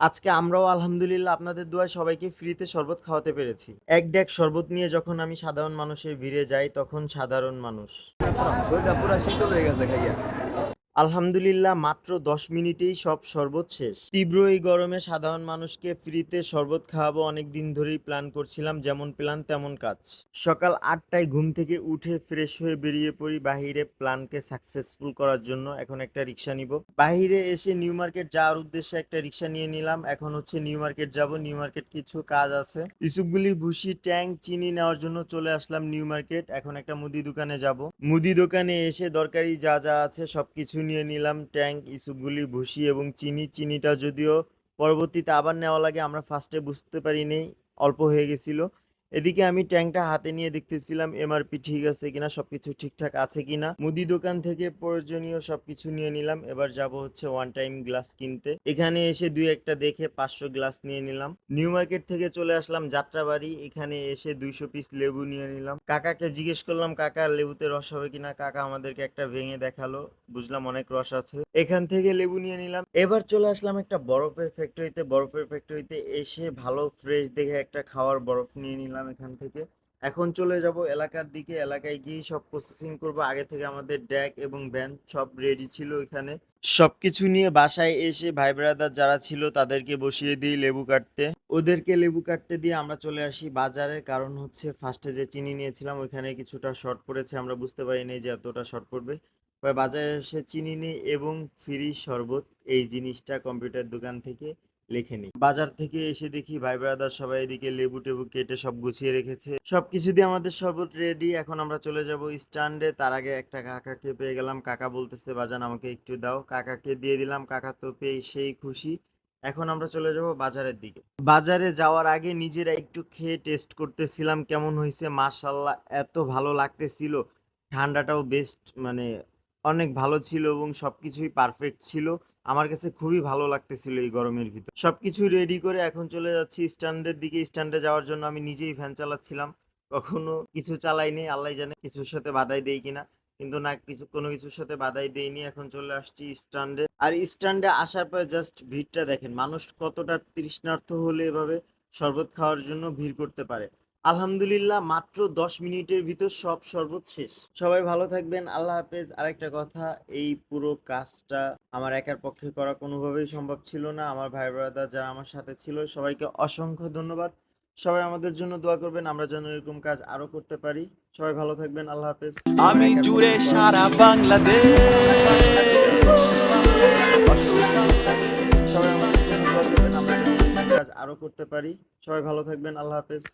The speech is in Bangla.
আজকে আমরাও আলহামদুলিল্লাহ আপনাদের দোয়ায় সবাইকে ফ্রিতে শরবত খাওয়াতে পেরেছি। এক ডেক শরবত নিয়ে যখন আমি সাধারণ মানুষের ভিড়ে যাই, তখন সাধারণ মানুষ। শরীরটা পুরো শীতল হয়ে গেছে, খাইয়া। আলহামদুলিল্লাহ, মাত্র দশ মিনিটেই সব শরবত শেষ। তীব্র এই গরমে সাধারণ মানুষকে ফ্রিতে শরবত খাওয়াবো অনেক দিন ধরেই প্ল্যান করছিলাম, যেমন প্ল্যান তেমন কাজ। সকাল আটটায় ঘুম থেকে উঠে ফ্রেশ হয়ে বেরিয়ে পড়ি বাহিরে প্ল্যানকে সাকসেসফুল করার জন্য। এখন একটা রিক্সা নিব। বাহিরে এসে নিউ মার্কেট যাওয়ার উদ্দেশ্যে একটা রিক্সা নিয়ে নিলাম। এখন হচ্ছে নিউ মার্কেট যাব। নিউ মার্কেট কিছু কাজ আছে। ইসুপগুলির ভুসি ট্যাঙ্ক চিনি নেওয়ার জন্য চলে আসলাম নিউ মার্কেট। এখন একটা মুদি দোকানে যাব। মুদি দোকানে এসে দরকারি যা যা আছে সবকিছু নিয়ে নিলাম ট্যাঙ্ক ইস্যুগুলি, ভুসি এবং চিনি। চিনিটা যদিও পরবর্তীতে আবার নেওয়া লাগে, আমরা ফার্স্টে বুঝতে পারিনি, অল্প হয়ে গেছিল। এদিকে আমি ট্যাঙ্কটা হাতে নিয়ে দেখতেছিলাম, এমআরপি ঠিক আছে কিনা, সবকিছু ঠিকঠাক আছে কিনা। মুদি দোকান থেকে প্রয়োজনীয় সবকিছু নিয়ে নিলাম, এবার যাব হচ্ছে ওয়ান টাইম গ্লাস কিনতে। এখানে এসে দুই একটা দেখে পাঁচশো গ্লাস নিয়ে নিলাম। নিউ মার্কেট থেকে চলে আসলাম যাত্রাবাড়ি, এখানে এসে দুইশো পিস লেবু নিয়ে নিলাম। কাকাকে জিজ্ঞেস করলাম, কাকা, লেবুতে রস হবে কিনা? কাকা আমাদেরকে একটা ভেঙে দেখাল, বুঝলাম অনেক রস আছে। এখান থেকে লেবু নিয়ে নিলাম। এবার চলে আসলাম একটা বরফের ফ্যাক্টরিতে বরফের ফ্যাক্টরিতে এসে ভালো ফ্রেশ দেখে একটা খাওয়ার বরফ নিয়ে নিলাম। এখান থেকে। এখন চলে যাব এলাকার দিকে। এলাকায় গিয়ে সব প্রসেসিং করব। আগে থেকে আমাদের ড্যাক এবং ভ্যান সব রেডি ছিল এখানে সবকিছু নিয়ে বাসায় এসে ভাই ব্রাদার যারা ছিল তাদেরকে বসিয়ে দিই লেবু কাটতে। ওদেরকে লেবু কাটতে দিয়ে আমরা চলে আসি বাজারে। কারণ হচ্ছে ফার্স্টে যে চিনি নিয়েছিলাম, ওইখানে কিছুটা শর্ট পড়েছে। আমরা বুঝতে পারিনি যে এতটা শর্ট পড়বে। বাজারে এসে চিনি নিই এবং ফ্রি শরবত। এই জিনিসটা কম্পিউটার দোকান থেকে লিখে নিই। বাজার থেকে এসে দেখি ভাই ব্রাদার সবাই এদিকে লেবু টেবু কেটে সব গুছিয়ে রেখেছে। সবকিছু দিয়ে আমাদের শরবত রেডি এখন আমরা চলে যাব স্ট্যান্ডে তার আগে একটা কাকাকে পেয়ে গেলাম। কাকা বলতেছে, বাজান, আমাকে একটু দাও। কাকাকে দিয়ে দিলাম। কাকা তো পেয়ে সেই খুশি। এখন আমরা চলে যাব বাজারের দিকে। বাজারে যাওয়ার আগে নিজেরা একটু খেয়ে টেস্ট করতেছিলাম কেমন হয়েছে। মাশাল্লাহ এত ভালো লাগতেছিল। ঠান্ডাটাও বেস্ট মানে অনেক ভালো ছিল এবং সবকিছুই পারফেক্ট ছিল। আমার কাছে খুবই ভালো লাগতেছিল এই গরমের ভিতর। সবকিছু রেডি করে এখন চলে যাচ্ছি স্ট্যান্ডের দিকে। স্ট্যান্ডে যাওয়ার জন্য আমি নিজেই ফ্যান চালাচ্ছিলাম। কখনো কিছু চালাইনি আল্লাহ জানে কিছুর সাথে বাধাই দেই কিনা। কিন্তু না, কিছু, কোনো কিছুর সাথে বাধাই দেইনি, এখন চলে আসছি স্ট্যান্ডে আর স্ট্যান্ডে আসার পর জাস্ট ভিড়টা দেখেন, মানুষ কতটা তৃষ্ণার্থ হলে এভাবে শরবত খাওয়ার জন্য ভিড় করতে পারে। আলহামদুলিল্লাহ মাত্র দশ মিনিটের ভিতর সব শরবত শেষ। সবাই ভালো থাকবেন আল্লাহ হাফেজ। আরেকটা কথা এই পুরো কাজটা আমার একার পক্ষে করা কোনোভাবেই সম্ভব ছিল না। আমার ভাই ব্রাদার যারা আমার সাথে ছিল সবাইকে অসংখ্য ধন্যবাদ। সবাই আমাদের জন্য দোয়া করবেন আমরা যেন এরকম কাজ আরও করতে পারি। সবাই ভালো থাকবেন আল্লাহ হাফেজ। আমি জুড়ে সারা বাংলাদেশ। সবাই আমাদের জন্য দোয়া করবেন আমরা যেন কাজ আরও করতে পারি। সবাই ভালো থাকবেন আল্লাহ হাফেজ।